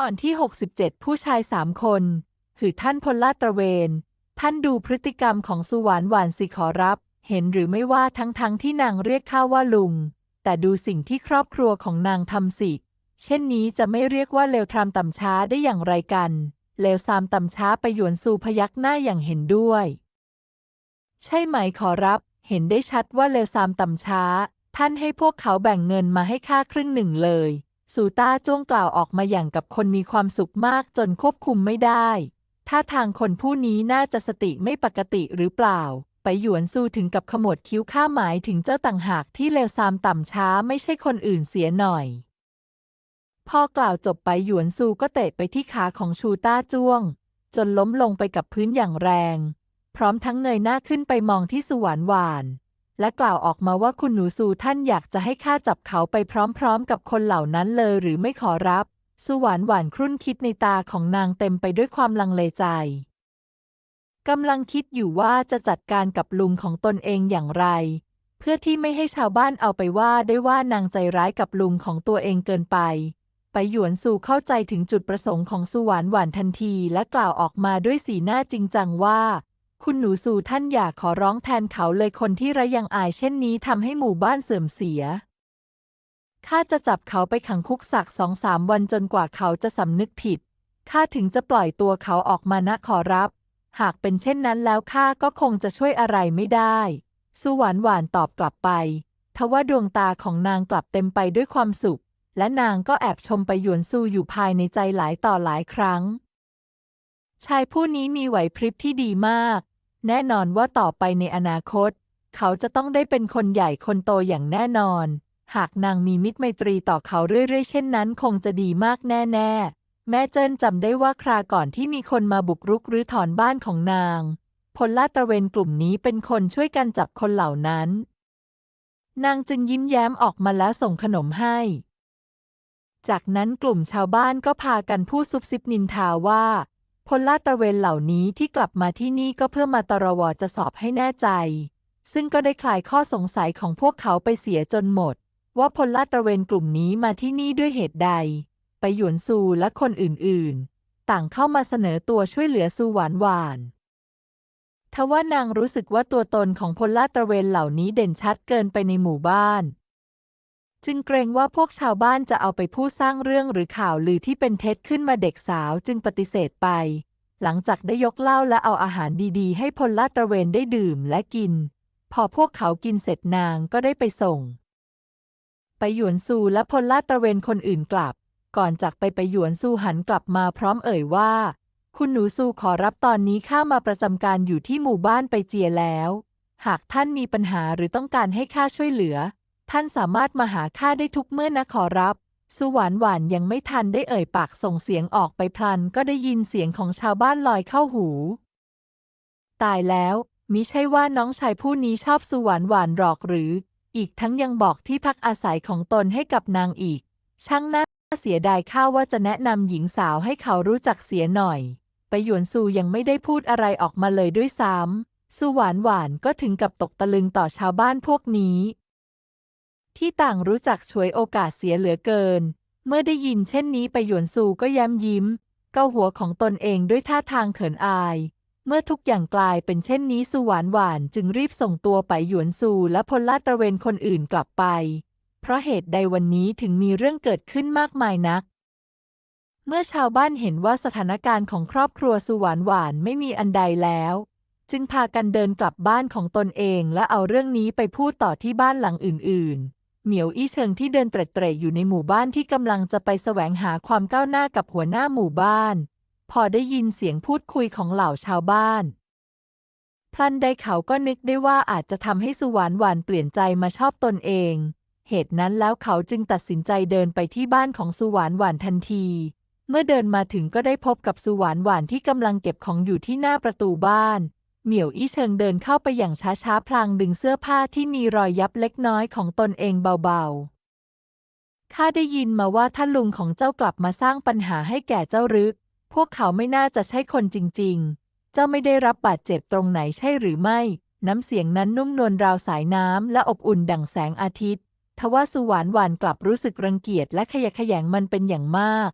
ตอนที่ 67 ผู้ชายสามคนหือท่านพลลาดตระเวน ท่านดูพฤติกรรมของสุวรรณหวานสิขอรับ เห็นหรือไม่ว่าทั้งๆทที่นางเรียกข้าว่าลุง แต่ดูสิ่งที่ครอบครัวของนางทำสิ เช่นนี้จะไม่เรียกว่าเลวทรามต่ำช้าได้อย่างไรกัน เลวซามต่ำช้าไปหยวนซูพยักหน้าอย่างเห็นด้วย ใช่ไหมขอรับ เห็นได้ชัดว่าเลวซามต่ำช้า ท่านให้พวกเขาแบ่งเงินมาให้ข้าครึ่งหนึ่งเลย สูต้าจ้วงกล่าวออกมาอย่างกับคนมีความสุขมากจนควบคุมไม่ได้ท่าทางคนผู้นี้น่าจะสติไม่ปกติหรือเปล่า ไปหยวนซูถึงกับขมวดคิ้วข้าหมายถึงเจ้าต่างหากที่เลวซามต่ำช้าไม่ใช่คนอื่นเสียหน่อย พอกล่าวจบไปหยวนซูก็เตะไปที่ขาของชูต้าจ้วง จนล้มลงไปกับพื้นอย่างแรง พร้อมทั้งเงยหน้าขึ้นไปมองที่สวรรค์หวาน และกล่าวออกมาว่าคุณหนูซูท่านอยากจะให้ข้าจับเขาไปพร้อมๆ กับคนเหล่านั้นเลยหรือไม่ขอรับ สุวรรณหวานครุ่นคิดในตาของนางเต็มไปด้วยความลังเลใจกำลังคิดอยู่ว่าจะจัดการกับลุงของตนเองอย่างไร เพื่อที่ไม่ให้ชาวบ้านเอาไปว่าได้ว่านางใจร้ายกับลุงของตัวเองเกินไป ไปหยวนสู่เข้าใจถึงจุดประสงค์ของสุวรรณหวานทันทีและกล่าวออกมาด้วยสีหน้าจริงจังว่า คุณหนูสู่ท่านอยากขอร้องแทนเขาเลยคนที่ระยังอายเช่นนี้ทำให้หมู่บ้านเสื่อมเสีย ข้าจะจับเขาไปขังคุกสักสองสามวันจนกว่าเขาจะสำนึกผิด ข้าถึงจะปล่อยตัวเขาออกมานะขอรับ หากเป็นเช่นนั้นแล้วข้าก็คงจะช่วยอะไรไม่ได้ สุวรรณหวานตอบกลับไป ทว่าดวงตาของนางกลับเต็มไปด้วยความสุข และนางก็แอบชมไปหยวนซูอยู่ภายในใจหลายต่อหลายครั้ง ชายผู้นี้มีไหวพริบที่ดีมาก แน่นอนว่าต่อไปในอนาคต เขาจะต้องได้เป็นคนใหญ่คนโตอย่างแน่นอน หากนางมีมิตรไมตรีต่อเขาเรื่อยๆ เช่นนั้นคงจะดีมากแน่ๆ แม่เจิ้นจำได้ว่าคราก่อนที่มีคนมาบุกรุกหรือถอนบ้านของนาง พลลาดตระเวนกลุ่มนี้เป็นคนช่วยกันจับคนเหล่านั้น นางจึงยิ้มแย้มออกมาแล้วส่งขนมให้ จากนั้นกลุ่มชาวบ้านก็พากันพูดซุบซิบนินทาว่า พลลาดตระเวนเหล่านี้ที่กลับมาที่นี่ก็เพื่อมาตรวจะสอบให้แน่ใจ ซึ่งก็ได้คลายข้อสงสัยของพวกเขาไปเสียจนหมด ว่าพลลาดตระเวนกลุ่มนี้มาที่นี่ด้วยเหตุใด ไปหยวนซูและคนอื่นๆ ต่างเข้ามาเสนอตัวช่วยเหลือซูหวานหวานทว่านางรู้สึกว่าตัวตนของพลลาดตระเวนเหล่านี้เด่นชัดเกินไปในหมู่บ้าน จึงเกรงว่าพวกชาวบ้านจะเอาไปพูดสร้างเรื่องหรือข่าวลือที่เป็นเท็จขึ้นมาเด็กสาวจึงปฏิเสธไป หลังจากได้ยกเหล้าและเอาอาหารดีๆ ให้พลลาดตระเวนได้ดื่มและกิน พอพวกเขากินเสร็จนางก็ได้ไปส่ง ไปหยวนซูและพลลาดตระเวนคนอื่นกลับ ก่อนจากไปไปหยวนซูหันกลับมาพร้อมเอ่ยว่า คุณหนูซูขอรับตอนนี้ข้ามาประจำการอยู่ที่หมู่บ้านไปเจียแล้ว หากท่านมีปัญหาหรือต้องการให้ข้าช่วยเหลือ ท่านสามารถมาหาข้าได้ทุกเมื่อนะขอรับ สุหวานหวานยังไม่ทันได้เอ่ยปากส่งเสียงออกไปพลัน ก็ได้ยินเสียงของชาวบ้านลอยเข้าหู ตายแล้ว มิใช่ว่าน้องชายผู้นี้ชอบสุหวานหวานหรอกหรือ อีกทั้งยังบอกที่พักอาศัยของตนให้กับนางอีก ช่างน่าเสียดายข้าว่าจะแนะนำหญิงสาวให้เขารู้จักเสียหน่อย ไปหยวนซูยังไม่ได้พูดอะไรออกมาเลยด้วยซ้ำสุหวานหวานก็ถึงกับตกตะลึงต่อชาวบ้านพวกนี้ ที่ต่างรู้จักช่วยโอกาสเสียเหลือเกิน เมื่อได้ยินเช่นนี้ไปหยวนซูก็ย้มยิ้ม เกาหัวของตนเองด้วยท่าทางเขินอาย เมื่อทุกอย่างกลายเป็นเช่นนี้สุหวานหวานจึงรีบส่งตัวไปหยวนซูและพลลาดตระเวนคนอื่นกลับไป เพราะเหตุใดวันนี้ถึงมีเรื่องเกิดขึ้นมากมายนัก เมื่อชาวบ้านเห็นว่าสถานการณ์ของครอบครัวสุหวานหวานไม่มีอันใดแล้วจึงพากันเดินกลับบ้านของตนเองและเอาเรื่องนี้ไปพูดต่อที่บ้านหลังอื่นๆ เหมียวอี้เชิงที่เดินเตร็ดๆอยู่ในหมู่บ้านที่กำลังจะไปแสวงหาความก้าวหน้ากับหัวหน้าหมู่บ้าน พอได้ยินเสียงพูดคุยของเหล่าชาวบ้านพลันใดเขาก็นึกได้ว่าอาจจะทำให้สุวรรณหวานเปลี่ยนใจมาชอบตนเอง เหตุนั้นแล้วเขาจึงตัดสินใจเดินไปที่บ้านของสุวรรณหวานทันที เมื่อเดินมาถึงก็ได้พบกับสุวรรณหวานที่กำลังเก็บของอยู่ที่หน้าประตูบ้าน เหมียวอี้เชิงเดินเข้าไปอย่างช้าๆ พลางดึงเสื้อผ้าที่มีรอยยับเล็กน้อยของตนเองเบาๆ ข้าได้ยินมาว่าท่านลุงของเจ้ากลับมาสร้างปัญหาให้แก่เจ้ารึก พวกเขาไม่น่าจะใช่คนจริงๆ เจ้าไม่ได้รับบาดเจ็บตรงไหนใช่หรือไม่ น้ำเสียงนั้นนุ่มนวลราวสายน้ำและอบอุ่นดั่งแสงอาทิตย์ ทว่าสุหวานหวานกลับรู้สึกรังเกียจและขยะแขยงมันเป็นอย่างมาก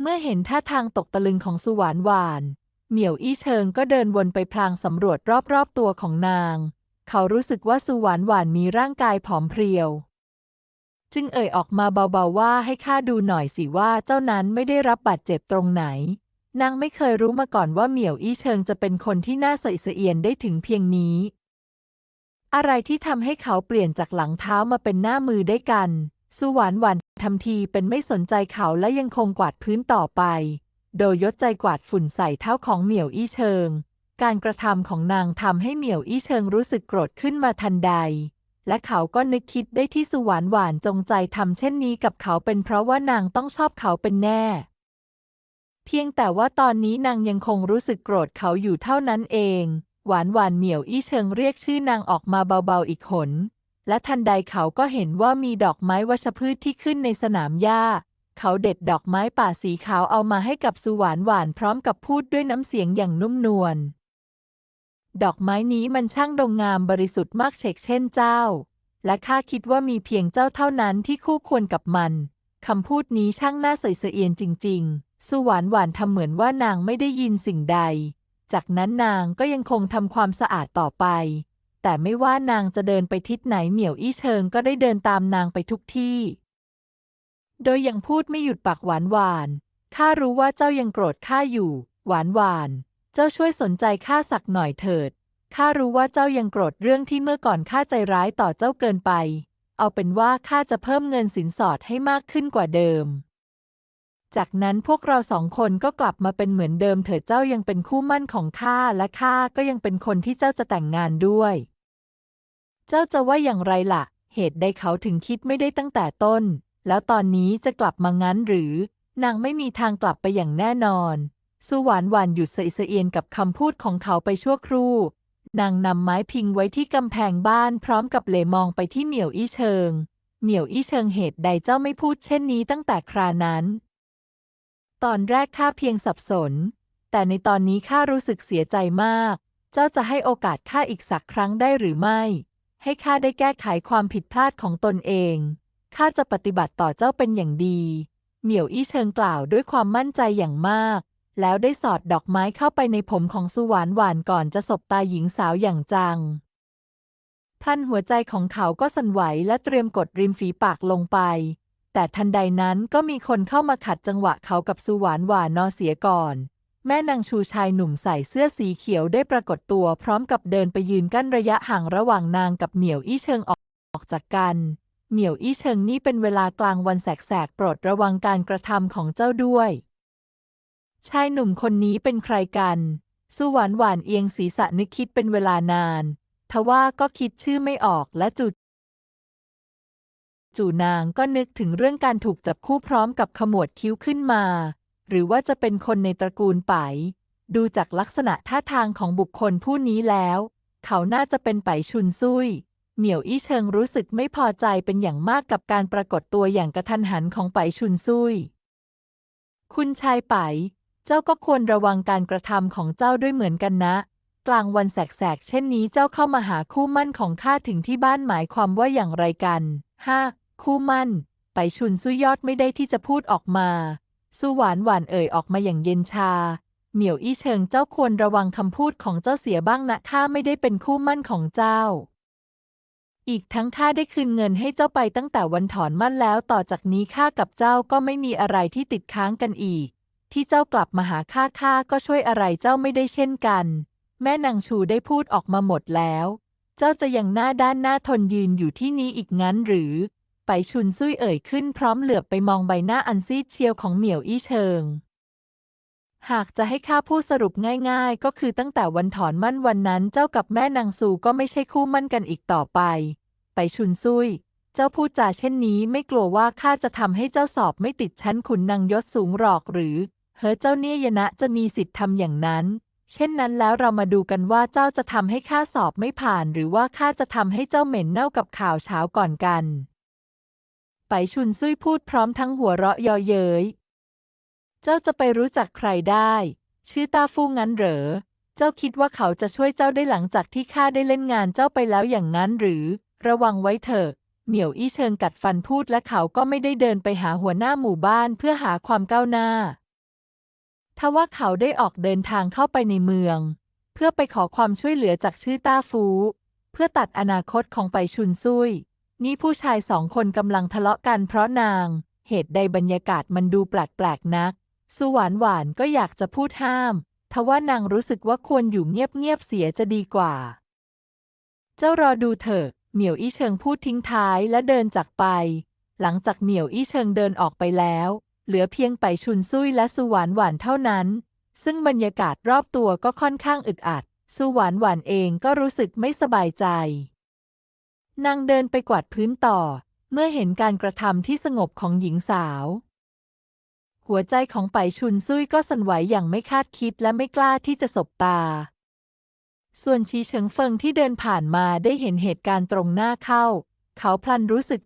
เมื่อเห็นท่าทางตกตะลึงของสุหวานหวาน เหมียวอี้เชิงก็เดินวนไปพลางสำรวจรอบๆตัวของนาง เขารู้สึกว่าสุหวานหวานมีร่างกายผอมเพรียว จึงเอ่ยออกมาเบาๆว่าให้ข้าดูหน่อยสิว่าเจ้านั้นไม่ได้รับบาดเจ็บตรงไหน นางไม่เคยรู้มาก่อนว่าเหมียวอี้เชิงจะเป็นคนที่น่าใส่เสียนได้ถึงเพียงนี้ อะไรที่ทำให้เขาเปลี่ยนจากหลังเท้ามาเป็นหน้ามือได้กัน สุหวานหวานทำทีเป็นไม่สนใจเขาและยังคงกวาดพื้นต่อไป โดยยศใจกวาดฝุ่นใส่เท้าของเหมียวอี้เชิง การกระทำของนางทำให้เหมียวอี้เชิงรู้สึกโกรธขึ้นมาทันใด และเขาก็นึกคิดได้ที่สุหวานหวานจงใจทำเช่นนี้กับเขาเป็นเพราะว่านางต้องชอบเขาเป็นแน่ เพียงแต่ว่าตอนนี้นางยังคงรู้สึกโกรธเขาอยู่เท่านั้นเอง หวานหวานเหมียวอี้เชิงเรียกชื่อนางออกมาเบาๆอีกหนและทันใดเขาก็เห็นว่ามีดอกไม้วัชพืชที่ขึ้นในสนามหญ้า เขาเด็ดดอกไม้ป่าสีขาวเอามาให้กับสุหวานหวานพร้อมกับพูดด้วยน้ำเสียงอย่างนุ่มนวล ดอกไม้นี้มันช่างดงงามบริสุทธิ์มากเฉกเช่นเจ้า และข้าคิดว่ามีเพียงเจ้าเท่านั้นที่คู่ควรกับมันคำพูดนี้ช่างน่าใส่เสียนจริง ๆ สุหวานหวานทำเหมือนว่านางไม่ได้ยินสิ่งใด จากนั้นนางก็ยังคงทำความสะอาดต่อไป แต่ไม่ว่านางจะเดินไปทิศไหนเหมียวอี้เชิงก็ได้เดินตามนางไปทุกที่ โดยยังพูดไม่หยุดปากหวานหวาน ข้ารู้ว่าเจ้ายังโกรธข้าอยู่ หวานหวาน เจ้าช่วยสนใจข้าสักหน่อยเถิด ข้ารู้ว่าเจ้ายังโกรธเรื่องที่เมื่อก่อนข้าใจร้ายต่อเจ้าเกินไป เอาเป็นว่าข้าจะเพิ่มเงินสินสอดให้มากขึ้นกว่าเดิม จากนั้นพวกเราสองคนก็กลับมาเป็นเหมือนเดิมเถิดเจ้ายังเป็นคู่มั่นของข้าและข้าก็ยังเป็นคนที่เจ้าจะแต่งงานด้วย เจ้าจะว่าอย่างไรล่ะ เหตุใดเขาถึงคิดไม่ได้ตั้งแต่ต้น แล้วตอนนี้จะกลับมางั้นหรือ นางไม่มีทางกลับไปอย่างแน่นอน สุหวานหวานหยุดสะอิสะเอียนกับคำพูดของเขาไปชั่วครู่ นางนำไม้พิงไว้ที่กำแพงบ้านพร้อมกับเหลมองไปที่เหมียวอี้เชิง เหมียวอี้เชิงเหตุใดเจ้าไม่พูดเช่นนี้ตั้งแต่ครานั้น ตอนแรกข้าเพียงสับสน แต่ในตอนนี้ข้ารู้สึกเสียใจมาก เจ้าจะให้โอกาสข้าอีกสักครั้งได้หรือไม่ ให้ข้าได้แก้ไขความผิดพลาดของตนเอง ข้าจะปฏิบัติต่อเจ้าเป็นอย่างดี เหมียวอี้เชิงกล่าวด้วยความมั่นใจอย่างมาก แล้วได้สอดดอกไม้เข้าไปในผมของสุหวานหวานก่อนจะสบตาหญิงสาวอย่างจังพันหัวใจของเขาก็สั่นไหวและเตรียมกดริมฝีปากลงไป แต่ทันใดนั้นก็มีคนเข้ามาขัดจังหวะเขากับสุหวานหวานนอเสียก่อน แม่นางชูชายหนุ่มใส่เสื้อสีเขียวได้ปรากฏตัวพร้อมกับเดินไปยืนกั้นระยะห่างระหว่างนางกับเหมียวอี้เชิงออกออกจากกัน เหมียวอี้เชิงนี่เป็นเวลากลางวันแสกๆโปรดระวังการกระทำของเจ้าด้วย ชายหนุ่มคนนี้เป็นใครกันสุหวานหวานเอียงศีรษะนึกคิดเป็นเวลานานทว่าก็คิดชื่อไม่ออกและจุด จู่นางก็นึกถึงเรื่องการถูกจับคู่พร้อมกับขมวดคิ้วขึ้นมา หรือว่าจะเป็นคนในตระกูลไป ดูจากลักษณะท่าทางของบุคคลผู้นี้แล้ว เขาน่าจะเป็นไปชุนซุย เหมียวอี้เชิงรู้สึกไม่พอใจเป็นอย่างมากกับการปรากฏตัวอย่างกระทันหันของไปชุนซุย คุณชายไป เจ้าก็ควรระวังการกระทำของเจ้าด้วยเหมือนกันนะ กลางวันแสกๆ เช่นนี้เจ้าเข้ามาหาคู่มั่นของข้าถึงที่บ้านหมายความว่าอย่างไรกันห้าคู่มั่น ไปชุนซุยยอดไม่ได้ที่จะพูดออกมา สุหวานหวานเอ่ยออกมาอย่างเย็นชา เหมียวอี้เชิงเจ้าควรระวังคำพูดของเจ้าเสียบ้างนะข้าไม่ได้เป็นคู่มั่นของเจ้า อีกทั้งข้าได้คืนเงินให้เจ้าไปตั้งแต่วันถอนมั่นแล้ว ต่อจากนี้ข้ากับเจ้าก็ไม่มีอะไรที่ติดค้างกันอีก ที่เจ้ากลับมาหาข้าข้าก็ช่วยอะไรเจ้าไม่ได้เช่นกัน แม่นางชูได้พูดออกมาหมดแล้ว เจ้าจะยังหน้าด้านหน้าทนยืนอยู่ที่นี้อีกงั้นหรือ ไปชุนซุยเอ่ยขึ้นพร้อมเหลือบไปมองใบหน้าอันซีดเชียวของเหมียวอี้เชิงหากจะให้ข้าพูดสรุปง่ายๆ ก็คือตั้งแต่วันถอนมั่นวันนั้นเจ้ากับแม่นางซูก็ไม่ใช่คู่มั่นกันอีกต่อไป ไปชุนซุย เจ้าพูดจาเช่นนี้ไม่กลัวว่าข้าจะทำให้เจ้าสอบไม่ติดชั้นขุนนางยศสูงหรอกหรือ เฮ้อเจ้าเนี่ยยนะจะมีสิทธิ์ทำอย่างนั้น เช่นนั้นแล้วเรามาดูกันว่าเจ้าจะทำให้ข้าสอบไม่ผ่าน หรือว่าข้าจะทำให้เจ้าเหม็นเน่ากับข่าวเช้าก่อนกันไปชุนซุยพูดพร้อมทั้งหัวเราะยอเย้ย เจ้าจะไปรู้จักใครได้ ชื่อตาฟู่งั้นเหรอ เจ้าคิดว่าเขาจะช่วยเจ้าได้หลังจากที่ข้าได้เล่นงานเจ้าไปแล้วอย่างนั้นหรือ ระวังไว้เถอะ เหมียวอี้เชิงกัดฟันพูดและเขาก็ไม่ได้เดินไปหาหัวหน้าหมู่บ้านเพื่อหาความก้าวหน้า ทว่าเขาได้ออกเดินทางเข้าไปในเมือง เพื่อไปขอความช่วยเหลือจากชื่อต้าฟู เพื่อตัดอนาคตของไปชุนซุย นี่ผู้ชายสองคนกำลังทะเลาะกันเพราะนาง เหตุใดบรรยากาศมันดูแปลกๆนัก สุหวานหวานก็อยากจะพูดห้าม ทว่านางรู้สึกว่าควรอยู่เงียบๆเสียจะดีกว่า เจ้ารอดูเถอะ เหมียวอี้เชิงพูดทิ้งท้ายและเดินจากไป หลังจากเหมียวอี้เชิงเดินออกไปแล้ว เหลือเพียงไปชุนซุยและสุหวานหวานเท่านั้น ซึ่งบรรยากาศรอบตัวก็ค่อนข้างอึดอัด สุหวานหวานเองก็รู้สึกไม่สบายใจ นางเดินไปกวาดพื้นต่อ เมื่อเห็นการกระทำที่สงบของหญิงสาว หัวใจของไปชุนซุยก็สั่นไหวอย่างไม่คาดคิดและไม่กล้าที่จะสบตา ส่วนชีเฉิงเฟิงที่เดินผ่านมาได้เห็นเหตุการณ์ตรงหน้าเข้า เขาพลันรู้สึก